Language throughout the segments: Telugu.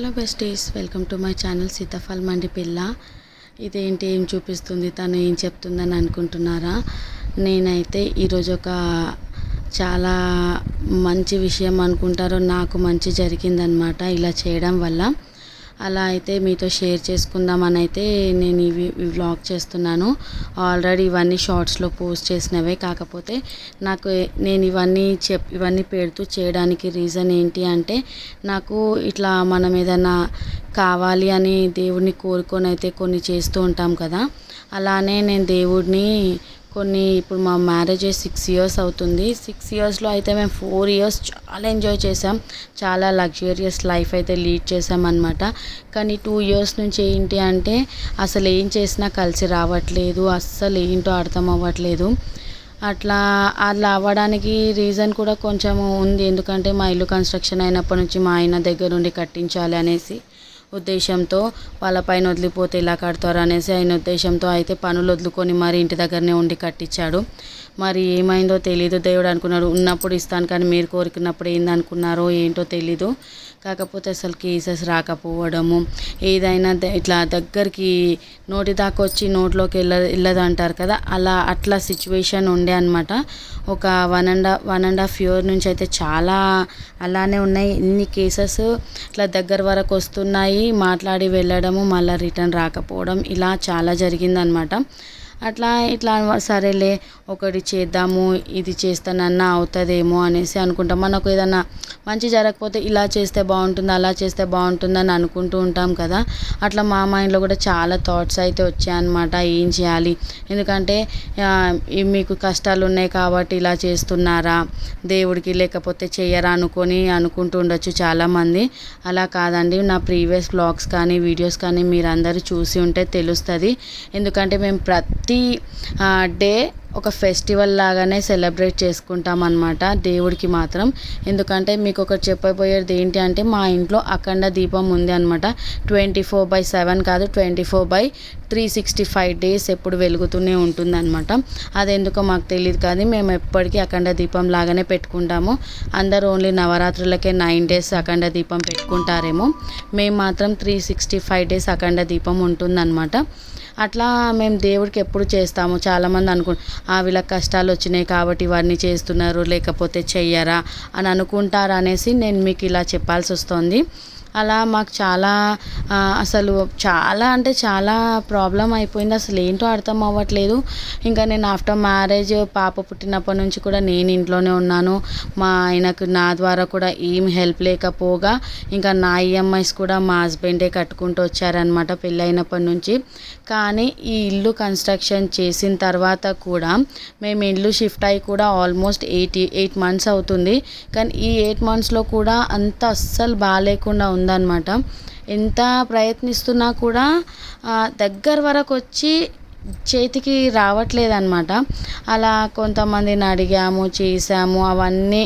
Hello besties welcome to my channel Sitaphal Mandi పిల్ల ఇదేంటి ఏం చూపిస్తుంది? తను ఏం చెప్తుందని అనుకుంటున్నారా? నేనైతే ఈరోజు ఒక చాలా మంచి విషయం అనుకుంటారో నాకు మంచి జరిగిందనమాట ఇలా చేయడం వల్ల అలా అయితే మీతో షేర్ చేసుకుందామని అయితే నేను ఇవి వ్లాగ్ చేస్తున్నాను. ఆల్రెడీ ఇవన్నీ షార్ట్స్లో పోస్ట్ చేసినవే. కాకపోతే నాకు నేను ఇవన్నీ చెప్ ఇవన్నీ పెడుతూ చేయడానికి రీజన్ ఏంటి అంటే నాకు ఇట్లా మనం ఏదైనా కావాలి అని దేవుడిని కోరుకొని అయితే కొన్ని చేస్తూ ఉంటాం కదా. అలానే నేను దేవుడిని కొన్ని ఇప్పుడు మా మ్యారేజ్ సిక్స్ ఇయర్స్ అవుతుంది. సిక్స్ ఇయర్స్లో అయితే మేము ఫోర్ ఇయర్స్ చాలా ఎంజాయ్ చేసాం చాలా లగ్జరియస్ లైఫ్ అయితే లీడ్ చేసాం అనమాట కానీ టూ ఇయర్స్ నుంచి ఏంటి అంటే అసలు ఏం చేసినా కలిసి రావట్లేదు. అస్సలు ఏంటో అర్థం అవ్వట్లేదు. అట్లా అలా అవ్వడానికి రీజన్ కూడా కొంచెం ఉంది. ఎందుకంటే మా ఇల్లు కన్స్ట్రక్షన్ అయినప్పటి నుంచి మా ఆయన దగ్గరుండి కట్టించాలి అనేసి. ఉద్దేశంతో వాళ్ళ పైన వదిలిపోతే ఇలా కడతారు అనేసి ఆయన ఉద్దేశంతో అయితే పనులు వదులుకొని మరి ఇంటి దగ్గరనే ఉండి కట్టించాడు. మరి ఏమైందో తెలీదు. దేవుడు అనుకున్నాడు ఉన్నప్పుడు ఇస్తాను కానీ మీరు కోరుకున్నప్పుడు ఏందనుకున్నారో ఏంటో తెలీదు. కాకపోతే అసలు కేసెస్ రాకపోవడము ఏదైనా ఇట్లా దగ్గరికి నోటి దాకా వచ్చి నోట్లోకి వెళ్ళ వెళ్ళదు అంటారు కదా అలా అట్లా సిచ్యువేషన్ ఉండే అనమాట ఒక one and one and half year నుంచి అయితే చాలా అలానే ఉన్నాయి. ఇన్ని కేసెస్ ఇట్లా దగ్గర వరకు వస్తున్నాయి. మాట్లాడి వెళ్ళడము మళ్ళీ రిటర్న్ రాకపోవడం ఇలా చాలా జరిగిందనమాట అట్లా ఇట్లా సరేలే ఒకటి చేద్దాము ఇది చేస్తానన్నా అవుతుందేమో అనేసి అనుకుంటాం. మనకు ఏదన్నా మంచి జరగకపోతే ఇలా చేస్తే బాగుంటుంది అలా చేస్తే బాగుంటుందని అనుకుంటూ ఉంటాం కదా. అట్లా మా మైండ్లో కూడా చాలా థాట్స్ అయితే వచ్చాయన్నమాట. ఏం చేయాలి? ఎందుకంటే మీకు కష్టాలు ఉన్నాయి కాబట్టి ఇలా చేస్తున్నారా? దేవుడికి లేకపోతే చేయరా అనుకొని అనుకుంటూ ఉండొచ్చు చాలామంది. అలా కాదండి. నా ప్రీవియస్ బ్లాగ్స్ కానీ వీడియోస్ కానీ మీరందరూ చూసి ఉంటే తెలుస్తుంది. ఎందుకంటే మేము ప్రతి ప్రతి డే ఒక ఫెస్టివల్ లాగానే సెలబ్రేట్ చేసుకుంటాం అనమాట దేవుడికి మాత్రం. ఎందుకంటే మీకు ఒకటి చెప్పబోయేది ఏంటి అంటే మా ఇంట్లో అఖండ దీపం ఉంది అనమాట ట్వంటీ ఫోర్ బై సెవెన్ కాదు twenty four by three sixty five days ఎప్పుడు వెలుగుతూనే ఉంటుంది అనమాట అది ఎందుకో మాకు తెలియదు కానీ మేము ఎప్పటికీ అఖండ దీపం లాగానే పెట్టుకుంటాము. అందరూ ఓన్లీ నవరాత్రులకే నైన్ డేస్ అఖండ దీపం పెట్టుకుంటారేమో. మేము మాత్రం త్రీ సిక్స్టీ ఫైవ్ డేస్ అఖండ దీపం ఉంటుందన్నమాట. అట్లా మేము దేవుడికి ఎప్పుడు చేస్తాము. చాలామంది అనుకు వీళ్ళకి కష్టాలు వచ్చినాయి కాబట్టి ఇవన్నీ చేస్తున్నారు లేకపోతే చెయ్యరా అని అనుకుంటారు అనేసి నేను మీకు ఇలా చెప్పాల్సి వస్తుంది. అలా మాకు చాలా అసలు చాలా అంటే చాలా ప్రాబ్లం అయిపోయింది. అసలు ఏంటో అర్థం అవ్వట్లేదు. ఇంకా నేను ఆఫ్టర్ మ్యారేజ్ పాప పుట్టినప్పటి నుంచి కూడా నేను ఇంట్లోనే ఉన్నాను. మా ఆయనకు నా ద్వారా కూడా ఏం హెల్ప్ లేకపోగా ఇంకా నా ఈఎంఐస్ కూడా మా హస్బెండే కట్టుకుంటూ వచ్చారనమాట పెళ్ళైనప్పటి నుంచి. కానీ ఈ ఇల్లు కన్స్ట్రక్షన్ చేసిన తర్వాత కూడా మేము ఇల్లు షిఫ్ట్ అయ్యి కూడా ఆల్మోస్ట్ ఎయిట్ ఎయిట్ మంత్స్ అవుతుంది. కానీ ఈ ఎయిట్ మంత్స్లో కూడా అంత అస్సలు బాగాలేకుండా ఉంది ఉందన్నమాట. ఎంత ప్రయత్నిస్తున్నా కూడా దగ్గర వరకు వచ్చి చేతికి రావట్లేదన్నమాట. అలా కొంతమందిని అడిగాము చేసాము అవన్నీ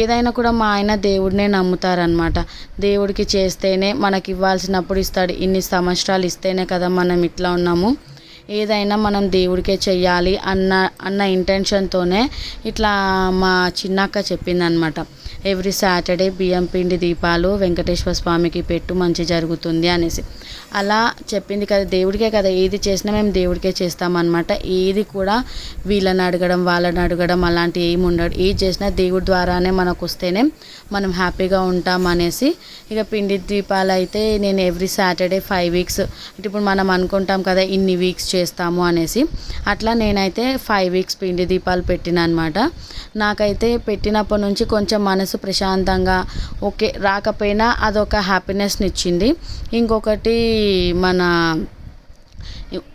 ఏదైనా కూడా మా ఆయన దేవుడినే నమ్ముతారనమాట దేవుడికి చేస్తేనే మనకి ఇవ్వాల్సినప్పుడు ఇస్తాడు ఇన్ని సంవత్సరాలు ఇస్తేనే కదా మనం ఇట్లా ఉన్నాము. ఏదైనా మనం దేవుడికే చెయ్యాలి అన్న అన్న ఇంటెన్షన్తోనే ఇట్లా మా చిన్నక్క చెప్పిందనమాట ఎవ్రీ సాటర్డే బియ్యం పిండి దీపాలు వెంకటేశ్వర స్వామికి పెట్టు మంచి జరుగుతుంది అనేసి. అలా చెప్పింది కదా దేవుడికే కదా ఏది చేసినా మేము దేవుడికే చేస్తామన్నమాట. ఏది కూడా వీళ్ళని అడగడం వాళ్ళని అడగడం అలాంటి ఏమి ఉండడు ఏది చేసినా దేవుడి ద్వారానే మనకు వస్తేనే మనం హ్యాపీగా ఉంటాం అనేసి. ఇక పిండి దీపాలు అయితే నేను ఎవ్రీ సాటర్డే ఫైవ్ వీక్స్ అంటే ఇప్పుడు మనం అనుకుంటాం కదా ఇన్ని వీక్స్ చేస్తాము అనేసి. అట్లా నేనైతే ఫైవ్ వీక్స్ పిండి దీపాలు పెట్టిన అనమాట నాకైతే పెట్టినప్పటి నుంచి కొంచెం మనసు ప్రశాంతంగా ఓకే రాకపోయినా అదొక హ్యాపీనెస్ని ఇచ్చింది. ఇంకొకటి మన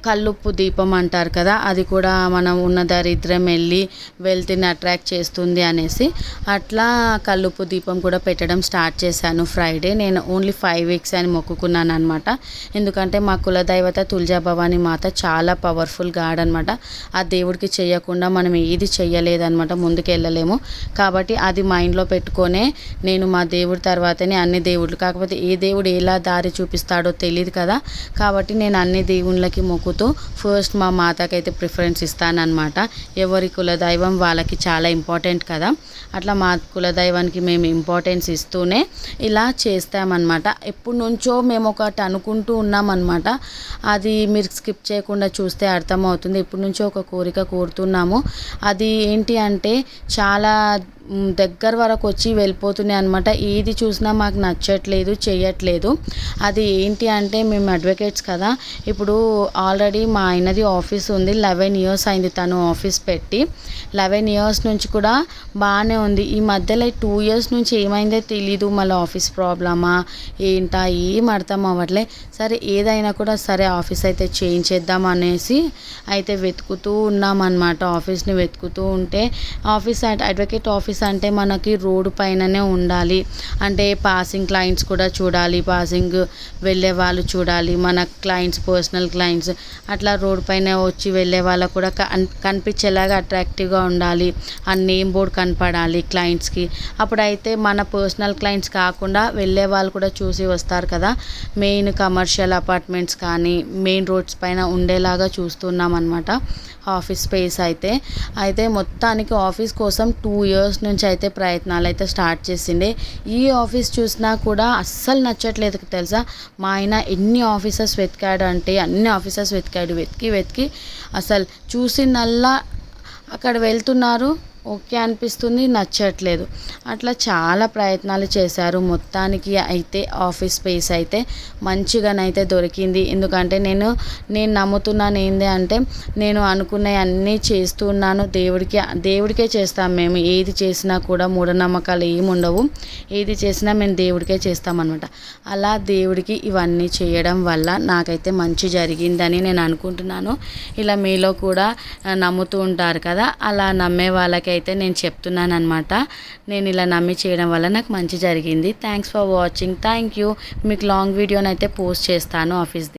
కల్లుప్పు దీపం అంటారు కదా అది కూడా మనం ఉన్న దరిద్రం వెళ్ళి వెల్త్ని అట్రాక్ట్ చేస్తుంది అనేసి అట్లా కల్లుప్పు దీపం కూడా పెట్టడం స్టార్ట్ చేశాను ఫ్రైడే. నేను ఓన్లీ ఫైవ్ వీక్స్ అని మొక్కుకున్నాను అనమాట ఎందుకంటే మా కులదైవత తులజా భవాని మాత చాలా పవర్ఫుల్ గాడ్ అనమాట ఆ దేవుడికి చేయకుండా మనం ఏది చేయలేదనమాట ముందుకు వెళ్ళలేము. కాబట్టి అది మైండ్లో పెట్టుకొనే నేను మా దేవుడి తర్వాతనే అన్ని దేవుళ్ళు కాకపోతే ఏ దేవుడు ఎలా దారి చూపిస్తాడో తెలియదు కదా. కాబట్టి నేను అన్ని దేవుళ్ళకి మొక్కుతూ ఫస్ట్ మా మాతకైతే ప్రిఫరెన్స్ ఇస్తానమాట ఎవరి కులదైవం వాళ్ళకి చాలా ఇంపార్టెంట్ కదా. అట్లా మా కులదైవానికి మేము ఇంపార్టెన్స్ ఇస్తూనే ఇలా చేస్తామన్నమాట. ఎప్పటి నుంచో మేము ఒకటి అనుకుంటూ ఉన్నామన్నమాట. అది మీరు స్కిప్ చేయకుండా చూస్తే అర్థమవుతుంది. ఎప్పటి నుంచో ఒక కోరిక కోరుతున్నాము. అది ఏంటి అంటే చాలా దగ్గర వరకు వచ్చి వెళ్ళిపోతున్నాయి అనమాట ఏది చూసినా మాకు నచ్చట్లేదు చేయట్లేదు అది ఏంటి అంటే మేము అడ్వకేట్స్ కదా. ఇప్పుడు ఆల్రెడీ మా ఆయనది ఆఫీస్ ఉంది. లెవెన్ ఇయర్స్ అయింది తను ఆఫీస్ పెట్టి. లెవెన్ ఇయర్స్ నుంచి కూడా బాగానే ఉంది. ఈ మధ్యలో టూ ఇయర్స్ నుంచి ఏమైందో తెలీదు. మళ్ళీ ఆఫీస్ ప్రాబ్లమా ఏంటా ఏం అర్థం అవ్వట్లే. సరే ఏదైనా కూడా సరే ఆఫీస్ అయితే చేంజ్ చేద్దాం అనేసి అయితే వెతుకుతూ ఉన్నామన్నమాట. ఆఫీస్ని వెతుకుతూ ఉంటే ఆఫీస్ అడ్వకేట్ ఆఫీస్ అంటే మనకి రోడ్డు పైననే ఉండాలి. అంటే పాసింగ్ క్లయింట్స్ కూడా చూడాలి. పాసింగ్ వెళ్ళే వాళ్ళు చూడాలి. మన క్లయింట్స్ పర్సనల్ క్లయింట్స్ అట్లా రోడ్ పైన వచ్చి వెళ్ళే వాళ్ళకు కూడా కన్ కనిపించేలాగా అట్రాక్టివ్గా ఉండాలి. ఆ నేమ్ బోర్డ్ కనపడాలి క్లయింట్స్కి అప్పుడైతే మన పర్సనల్ క్లయింట్స్ కాకుండా వెళ్ళే వాళ్ళు కూడా చూసి వస్తారు కదా. మెయిన్ కమర్షియల్ అపార్ట్మెంట్స్ కానీ మెయిన్ రోడ్స్ పైన ఉండేలాగా చూస్తున్నాం అనమాట ఆఫీస్ స్పేస్ అయితే. అయితే మొత్తానికి ఆఫీస్ కోసం టూ ఇయర్స్ నుంచి అయితే ప్రయత్నాలు అయితే స్టార్ట్ చేసిండే. ఈ ఆఫీస్ చూసినా కూడా అస్సలు నచ్చట్లేదు తెలుసా? మా ఆయన ఎన్ని ఆఫీసర్స్ వెతికాడు అంటే అన్ని ఆఫీసర్స్ వెతికాడు. వెతికి వెతికి అసలు చూసినల్లా అక్కడ వెళ్తున్నారు. ఓకే అనిపిస్తుంది నచ్చట్లేదు. అట్లా చాలా ప్రయత్నాలు చేశారు. మొత్తానికి అయితే ఆఫీస్ స్పేస్ అయితే మంచిగానైతే దొరికింది. ఎందుకంటే నేను నేను నమ్ముతున్నాను ఏంది అంటే నేను అనుకున్నవి అన్నీ చేస్తున్నాను దేవుడికి దేవుడికే చేస్తాం మేము. ఏది చేసినా కూడా మూఢనమ్మకాలు ఏమి ఉండవు. ఏది చేసినా మేము దేవుడికే చేస్తామన్నమాట అలా దేవుడికి ఇవన్నీ చేయడం వల్ల నాకైతే మంచి జరిగిందని నేను అనుకుంటున్నాను. ఇలా మీలో కూడా నమ్ముతూ ఉంటారు కదా అలా నమ్మే వాళ్ళకైతే అయితే నేను చెప్తున్నాను అనమాట నేను ఇలా నమ్మి చేయడం వల్ల నాకు మంచి జరిగింది. Thanks for watching thank you మీకు లాంగ్ వీడియోనైతే పోస్ట్ చేస్తాను ఆఫీస్ది